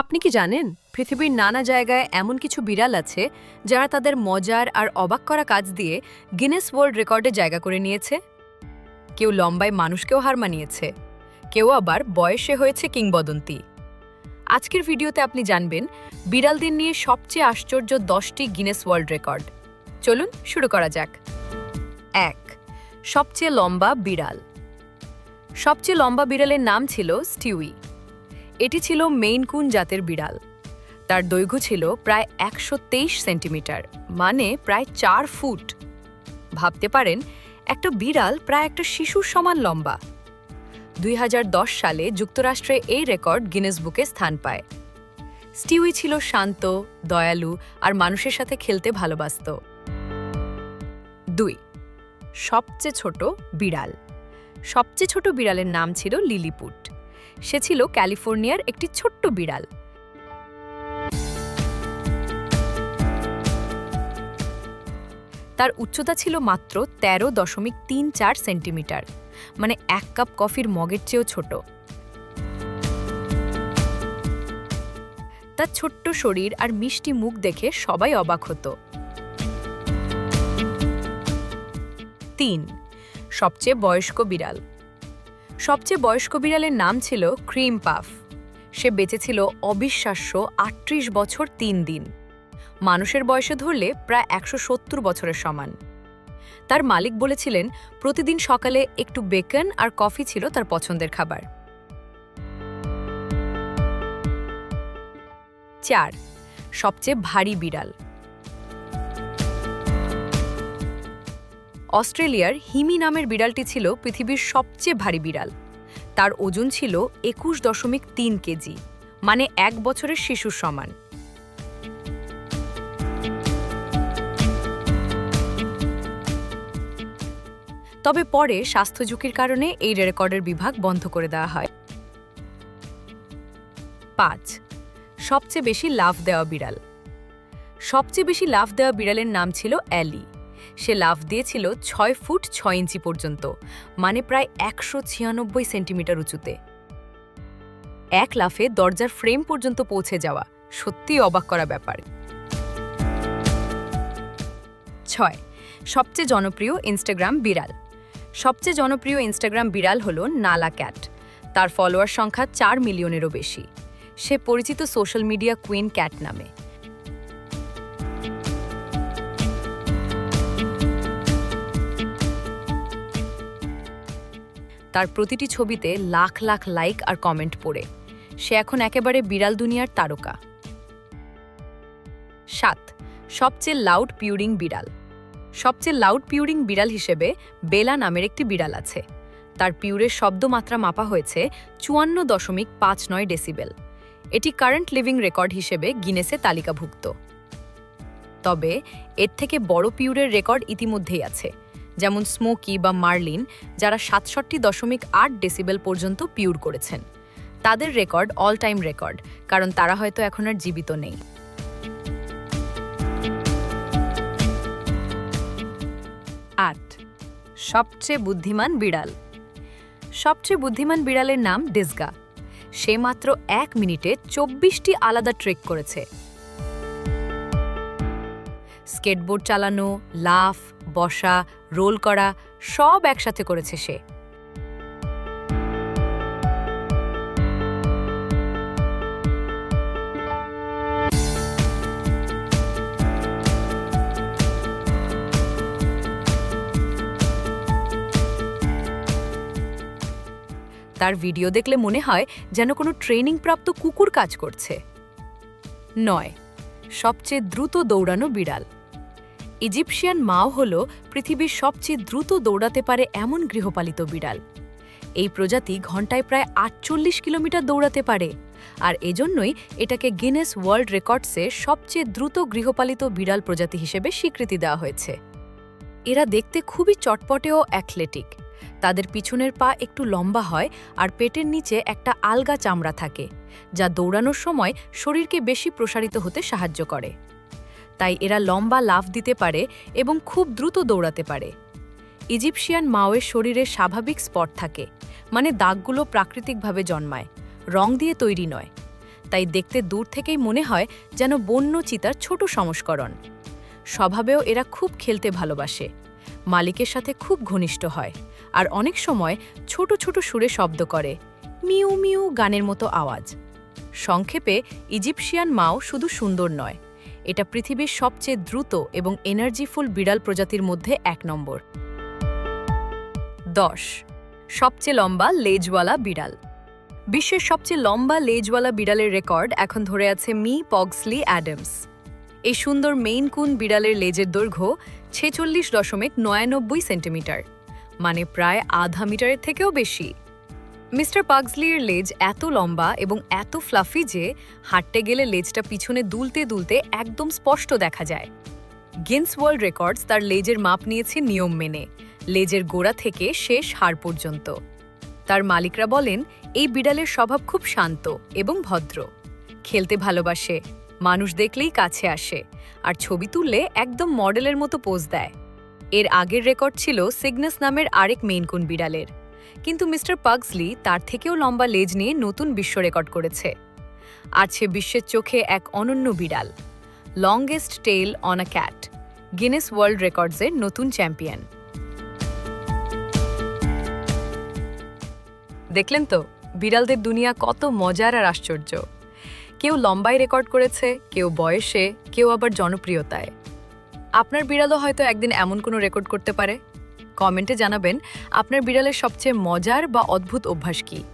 আপনি কি জানেন, পৃথিবীর নানা জায়গায় এমন কিছু বিড়াল আছে যারা তাদের মজার আর অবাক করা কাজ দিয়ে গিনেস ওয়ার্ল্ড রেকর্ডে জায়গা করে নিয়েছে? কেউ লম্বায় মানুষকেও হার মানিয়েছে, কেউ আবার বয়সে হয়েছে কিংবদন্তি। আজকের ভিডিওতে আপনি জানবেন, বিড়ালদের নিয়ে সবচেয়ে আশ্চর্য দশটি গিনেস ওয়ার্ল্ড রেকর্ড। চলুন শুরু করা যাক। এক, সবচেয়ে লম্বা বিড়াল। সবচেয়ে লম্বা বিড়ালের নাম ছিল স্টিউই। এটি ছিল মেইনকুন জাতের বিড়াল। তার দৈর্ঘ্য ছিল প্রায় একশো তেইশ সেন্টিমিটার মানে প্রায় চার ফুট। ভাবতে পারেন, একটা বিড়াল প্রায় একটা শিশুর সমান লম্বা। দুই হাজার দশ সালে যুক্তরাষ্ট্রে এই রেকর্ড গিনেস বুকে স্থান পায়। স্টিউই ছিল শান্ত, দয়ালু আর মানুষের সাথে খেলতে ভালোবাসত। দুই, সবচেয়ে ছোট বিড়াল। সবচেয়ে ছোট বিড়ালের নাম ছিল লিলিপুট। সে ছিল ক্যালিফোর্নিয়ার একটি ছোট্ট বিড়াল। তার উচ্চতা ছিল মাত্র তেরো দশমিক তিন চার সেন্টিমিটার মানে এক কাপ কফির মগের চেয়েও ছোট। তার ছোট্ট শরীর আর মিষ্টি মুখ দেখে সবাই অবাক হতো। তিন, সবচেয়ে বয়স্ক বিড়াল। সবচেয়ে বয়স্ক বিড়ালের নাম ছিল ক্রিম পাফ। সে বেঁচেছিল অবিশ্বাস্য আটত্রিশ বছর তিন দিন। মানুষের বয়সে ধরলে প্রায় একশো সত্তর বছরের সমান। তার মালিক বলেছিলেন, প্রতিদিন সকালে একটু বেকন আর কফি ছিল তার পছন্দের খাবার। চার, সবচেয়ে ভারী বিড়াল। অস্ট্রেলিয়ার হিমি নামের বিড়ালটি ছিল পৃথিবীর সবচেয়ে ভারী বিড়াল। তার ওজন ছিল একুশ দশমিক তিন কেজি মানে এক বছরের শিশুর সমান। তবে পরে স্বাস্থ্য ঝুঁকির কারণে এই রেকর্ডের বিভাগ বন্ধ করে দেওয়া হয়। পাঁচ, সবচেয়ে বেশি লাফ দেওয়া বিড়াল। সবচেয়ে বেশি লাফ দেওয়া বিড়ালের নাম ছিল অ্যালি। সে লাফ দিয়েছিল ছয় ফুট ছয় ইঞ্চি পর্যন্ত মানে প্রায় একশো ছিয়ানব্বই সেন্টিমিটার উঁচুতে। এক লাফে দরজার ফ্রেম পর্যন্ত পৌঁছে যাওয়া সত্যিই অবাক করা ব্যাপার। ছয়, সবচেয়ে জনপ্রিয় ইনস্টাগ্রাম বিড়াল। সবচেয়ে জনপ্রিয় ইনস্টাগ্রাম বিড়াল হল নালা ক্যাট। তার ফলোয়ার সংখ্যা চার মিলিয়নেরও বেশি। সে পরিচিত সোশ্যাল মিডিয়া কুইন ক্যাট নামে। তার প্রতিটি ছবিতে লাখ লাখ লাইক আর কমেন্ট পড়ে। সে এখন একেবারে বিড়াল দুনিয়ার তারকা। সাত, সবচেয়ে লাউড পিউরিং বিড়াল। সবচেয়ে লাউড পিউরিং বিড়াল হিসেবে বেলা নামের একটি বিড়াল আছে। তার পিউরের শব্দমাত্রা মাপা হয়েছে চুয়ান্ন দশমিক পাঁচ নয় ডেসিবেল। এটি কারেন্ট লিভিং রেকর্ড হিসেবে গিনেসে তালিকাভুক্ত। তবে এর থেকে বড় পিউরের রেকর্ড ইতিমধ্যেই আছে। যেমন স্মোকি বা মার্লিন, যারা সাতষট্টি দশমিক আট ডেসিবেল পর্যন্ত পিউর করেছেন। তাদের রেকর্ড অল টাইম রেকর্ড কারণ তারা হয়তো এখন আর জীবিত নেই। আট। সবচেয়ে বুদ্ধিমান বিড়াল। সবচেয়ে বুদ্ধিমান বিড়ালের নাম ডিসগা। সে মাত্র এক মিনিটে চব্বিশটি আলাদা ট্রেক করেছে। স্কেটবোর্ড চালানো, লাফ বসা, রোল করা, সব একসাথে করেছে সে। তার ভিডিও দেখলে মনে হয় যেন কোনো ট্রেনিং প্রাপ্ত কুকুর কাজ করছে। নয়, সবচেয়ে দ্রুত দৌড়ানো বিড়াল। ইজিপশিয়ান মাও হল পৃথিবীর সবচেয়ে দ্রুত দৌড়াতে পারে এমন গৃহপালিত বিড়াল। এই প্রজাতি ঘন্টায় প্রায় আটচল্লিশ কিলোমিটার দৌড়াতে পারে, আর এজন্যই এটাকে গিনেস ওয়ার্ল্ড রেকর্ডসে সবচেয়ে দ্রুত গৃহপালিত বিড়াল প্রজাতি হিসেবে স্বীকৃতি দেওয়া হয়েছে। এরা দেখতে খুবই চটপটে ও অ্যাথলেটিক। তাদের পিছনের পা একটু লম্বা হয় আর পেটের নিচে একটা আলগা চামড়া থাকে, যা দৌড়ানোর সময় শরীরকে বেশি প্রসারিত হতে সাহায্য করে। তাই এরা লম্বা লাফ দিতে পারে এবং খুব দ্রুত দৌড়াতে পারে। ইজিপশিয়ান মাওয়ের শরীরে স্বাভাবিক স্পট থাকে মানে দাগগুলো প্রাকৃতিকভাবে জন্মায়, রং দিয়ে তৈরি নয়। তাই দেখতে দূর থেকেই মনে হয় যেন বন্য চিতার ছোট সংস্করণ। স্বভাবেও এরা খুব খেলতে ভালোবাসে, মালিকের সাথে খুব ঘনিষ্ঠ হয় আর অনেক সময় ছোট ছোট সুরে শব্দ করে, মিউ মিউ গানের মতো আওয়াজ। সংক্ষেপে, ইজিপশিয়ান মাও শুধু সুন্দর নয় এটা পৃথিবীর সবচেয়ে দ্রুত এবং এনার্জিফুল বিড়াল প্রজাতির মধ্যে এক নম্বর। দশ, সবচেয়ে লম্বা লেজওয়ালা বিড়াল। বিশ্বের সবচেয়ে লম্বা লেজওয়ালা বিড়ালের রেকর্ড এখন ধরে আছে মি পগসলি অ্যাডামস। এই সুন্দর মেইন কুন বিড়ালের লেজের দৈর্ঘ্য ছেচল্লিশ দশমিক নয়ানব্বই সেন্টিমিটার মানে প্রায় আধা মিটারের থেকেও বেশি। মিস্টার পাগসলির লেজ এত লম্বা এবং এত ফ্লাফি যে হাঁটতে গেলে লেজটা পিছনে দুলতে দুলতে একদম স্পষ্ট দেখা যায়। গিন্স ওয়ার্ল্ড রেকর্ডস তার লেজের মাপ নিয়েছে নিয়ম মেনে। লেজের গোড়া থেকে শেষ হাড় পর্যন্ত। তার মালিকরা বলেন, এই বিড়ালের স্বভাব খুব শান্ত এবং ভদ্র। খেলতে ভালোবাসে, মানুষ দেখলেই কাছে আসে, আর ছবি তুললে একদম মডেলের মতো পোজ দেয়। এর আগের রেকর্ড ছিল সিগনাস নামের আরেক মেইনকুন বিড়ালের। কিন্তু মিস্টার পাগসলি তার থেকেও লম্বা লেজ নিয়ে নতুন বিশ্ব রেকর্ড করেছে। আছে বিশ্বের চোখে এক অনন্য বিড়াল longest tail on a cat Guinness world রেকর্ডসের নতুন চ্যাম্পিয়ন দেখলেন তো, বিড়ালদের দুনিয়া কত মজার আর আশ্চর্য। কেউ লম্বায় রেকর্ড করেছে, কেউ বয়সে, কেউ আবার জনপ্রিয়তায়। আপনার বিড়ালও হয়তো একদিন এমন কোনো রেকর্ড করতে পারে। কমেন্টে জানাবেন, আপনার বিড়ালের সবচেয়ে মজার বা অদ্ভুত অভ্যাস কি?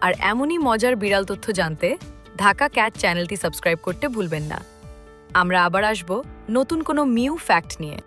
আর এমনই মজার বিড়াল তথ্য জানতে ঢাকা ক্যাট চ্যানেলটি সাবস্ক্রাইব করতে ভুলবেন না। আমরা আবার আসব নতুন কোনো মিউ ফ্যাক্ট নিয়ে।